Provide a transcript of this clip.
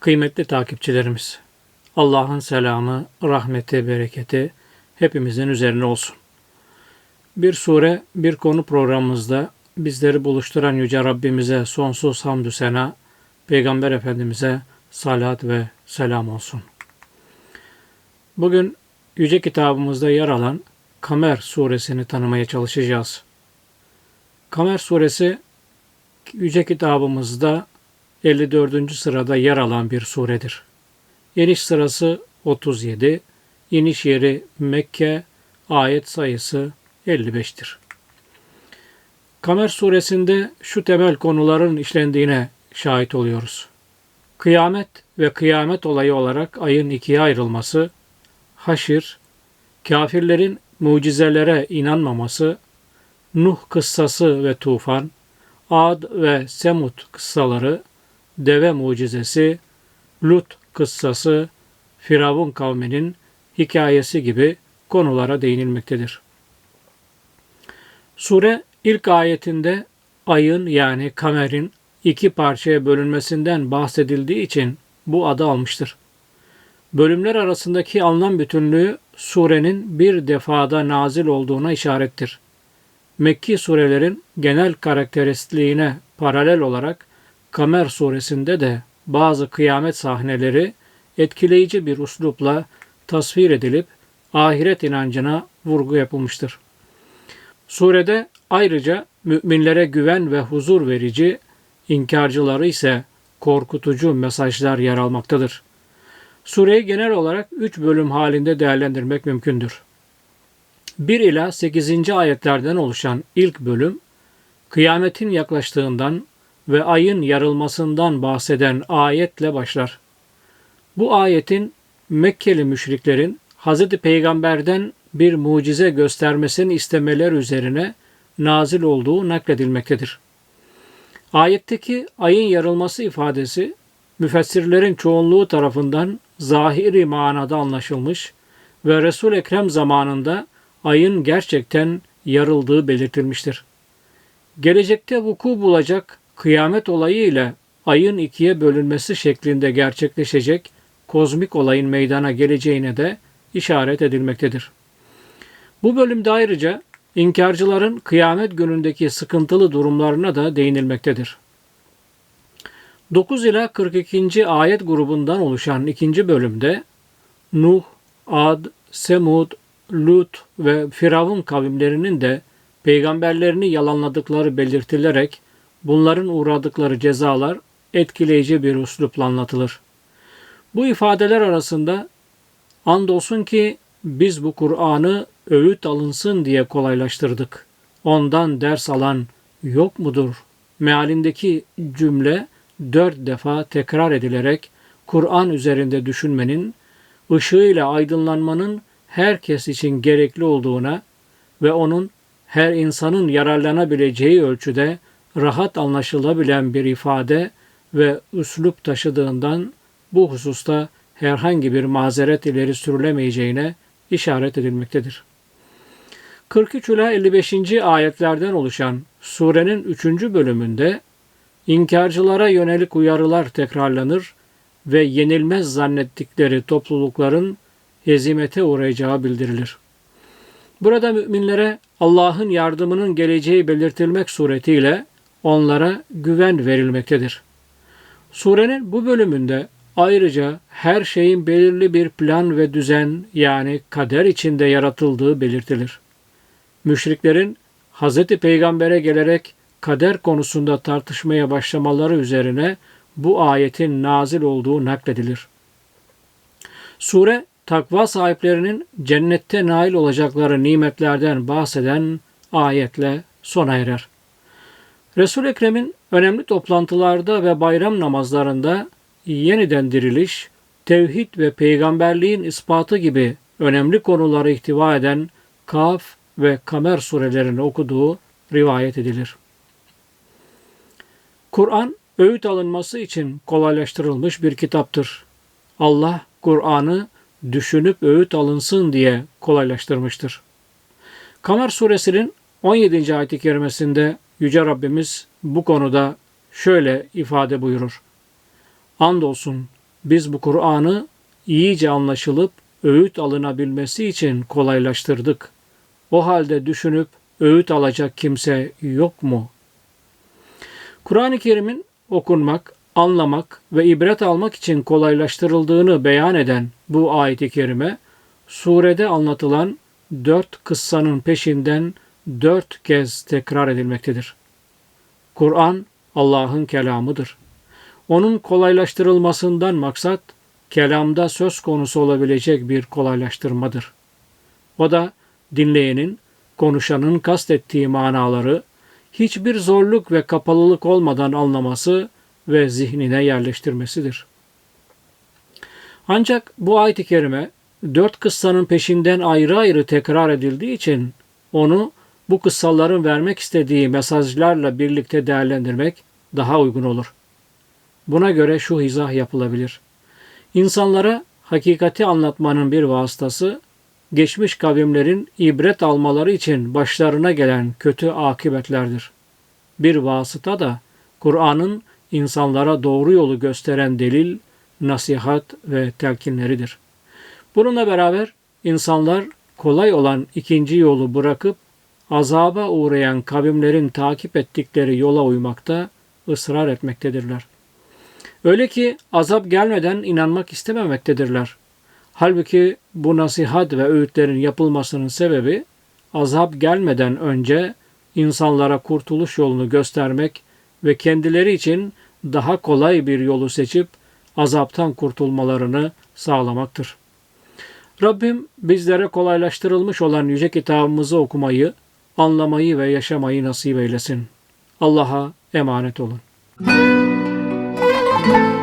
Kıymetli takipçilerimiz, Allah'ın selamı, rahmeti, bereketi hepimizin üzerine olsun. Bir sure, bir konu programımızda bizleri buluşturan Yüce Rabbimize sonsuz hamdü sena, Peygamber Efendimiz'e salat ve selam olsun. Bugün Yüce kitabımızda yer alan Kamer suresini tanımaya çalışacağız. Kamer suresi Yüce kitabımızda 54. sırada yer alan bir suredir. İniş sırası 37, iniş yeri Mekke, ayet sayısı 55'tir. Kamer suresinde şu temel konuların işlendiğine şahit oluyoruz. Kıyamet ve kıyamet olayı olarak ayın ikiye ayrılması, haşir, kafirlerin mucizelere inanmaması, Nuh kıssası ve tufan, Ad ve Semut kıssaları, deve mucizesi, Lut kıssası, Firavun kavminin hikayesi gibi konulara değinilmektedir. Sure ilk ayetinde ayın yani kamerin iki parçaya bölünmesinden bahsedildiği için bu adı almıştır. Bölümler arasındaki anlam bütünlüğü surenin bir defada nazil olduğuna işarettir. Mekki surelerin genel karakteristiğine paralel olarak Kamer suresinde de bazı kıyamet sahneleri etkileyici bir uslupla tasvir edilip ahiret inancına vurgu yapılmıştır. Surede ayrıca müminlere güven ve huzur verici, inkarcıları ise korkutucu mesajlar yer almaktadır. Sureyi genel olarak üç bölüm halinde değerlendirmek mümkündür. 1 ila 8. ayetlerden oluşan ilk bölüm, kıyametin yaklaştığından ve ayın yarılmasından bahseden ayetle başlar. Bu ayetin Mekkeli müşriklerin Hz. Peygamber'den bir mucize göstermesini istemeler üzerine nazil olduğu nakledilmektedir. Ayetteki ayın yarılması ifadesi müfessirlerin çoğunluğu tarafından zahiri manada anlaşılmış ve Resul Ekrem zamanında ayın gerçekten yarıldığı belirtilmiştir. Gelecekte vuku bulacak kıyamet olayı ile ayın ikiye bölünmesi şeklinde gerçekleşecek kozmik olayın meydana geleceğine de işaret edilmektedir. Bu bölümde ayrıca inkarcıların kıyamet günündeki sıkıntılı durumlarına da değinilmektedir. 9 ila 42. ayet grubundan oluşan ikinci bölümde Nuh, Ad, Semud, Lut ve Firavun kavimlerinin de peygamberlerini yalanladıkları belirtilerek bunların uğradıkları cezalar etkileyici bir üslupla anlatılır. Bu ifadeler arasında andolsun ki biz bu Kur'an'ı öğüt alınsın diye kolaylaştırdık. Ondan ders alan yok mudur? Mealindeki cümle dört defa tekrar edilerek Kur'an üzerinde düşünmenin, ışığıyla aydınlanmanın herkes için gerekli olduğuna ve onun her insanın yararlanabileceği ölçüde rahat anlaşılabilen bir ifade ve üslup taşıdığından bu hususta herhangi bir mazeret ileri sürülemeyeceğine işaret edilmektedir. 43 ila 55. ayetlerden oluşan surenin 3. bölümünde inkarcılara yönelik uyarılar tekrarlanır ve yenilmez zannettikleri toplulukların hezimete uğrayacağı bildirilir. Burada müminlere Allah'ın yardımının geleceği belirtilmek suretiyle onlara güven verilmektedir. Surenin bu bölümünde ayrıca her şeyin belirli bir plan ve düzen yani kader içinde yaratıldığı belirtilir. Müşriklerin Hz. Peygamber'e gelerek kader konusunda tartışmaya başlamaları üzerine bu ayetin nazil olduğu nakledilir. Sure takva sahiplerinin cennette nail olacakları nimetlerden bahseden ayetle sona erer. Resul Ekrem'in önemli toplantılarda ve bayram namazlarında yeniden diriliş, tevhid ve peygamberliğin ispatı gibi önemli konuları ihtiva eden Kaf ve Kamer surelerini okuduğu rivayet edilir. Kur'an öğüt alınması için kolaylaştırılmış bir kitaptır. Allah Kur'an'ı düşünüp öğüt alınsın diye kolaylaştırmıştır. Kamer suresinin 17. ayet-i kerimesinde Yüce Rabbimiz bu konuda şöyle ifade buyurur. Andolsun biz bu Kur'an'ı iyice anlaşılıp öğüt alınabilmesi için kolaylaştırdık. O halde düşünüp öğüt alacak kimse yok mu? Kur'an-ı Kerim'in okunmak, anlamak ve ibret almak için kolaylaştırıldığını beyan eden bu ayet-i kerime, surede anlatılan dört kıssanın peşinden dört kez tekrar edilmektedir. Kur'an Allah'ın kelamıdır. Onun kolaylaştırılmasından maksat, kelamda söz konusu olabilecek bir kolaylaştırmadır. O da dinleyenin, konuşanın kastettiği manaları hiçbir zorluk ve kapalılık olmadan anlaması ve zihnine yerleştirmesidir. Ancak bu ayet-i kerime dört kıssanın peşinden ayrı ayrı tekrar edildiği için onu bu kıssaların vermek istediği mesajlarla birlikte değerlendirmek daha uygun olur. Buna göre şu izah yapılabilir. İnsanlara hakikati anlatmanın bir vasıtası geçmiş kavimlerin ibret almaları için başlarına gelen kötü akıbetlerdir. Bir vasıta da Kur'an'ın insanlara doğru yolu gösteren delil, nasihat ve telkinleridir. Bununla beraber insanlar kolay olan ikinci yolu bırakıp azaba uğrayan kavimlerin takip ettikleri yola uymakta ısrar etmektedirler. Öyle ki azap gelmeden inanmak istememektedirler. Halbuki bu nasihat ve öğütlerin yapılmasının sebebi azap gelmeden önce insanlara kurtuluş yolunu göstermek ve kendileri için daha kolay bir yolu seçip azaptan kurtulmalarını sağlamaktır. Rabbim bizlere kolaylaştırılmış olan yüce kitabımızı okumayı, anlamayı ve yaşamayı nasip eylesin. Allah'a emanet olun. Müzik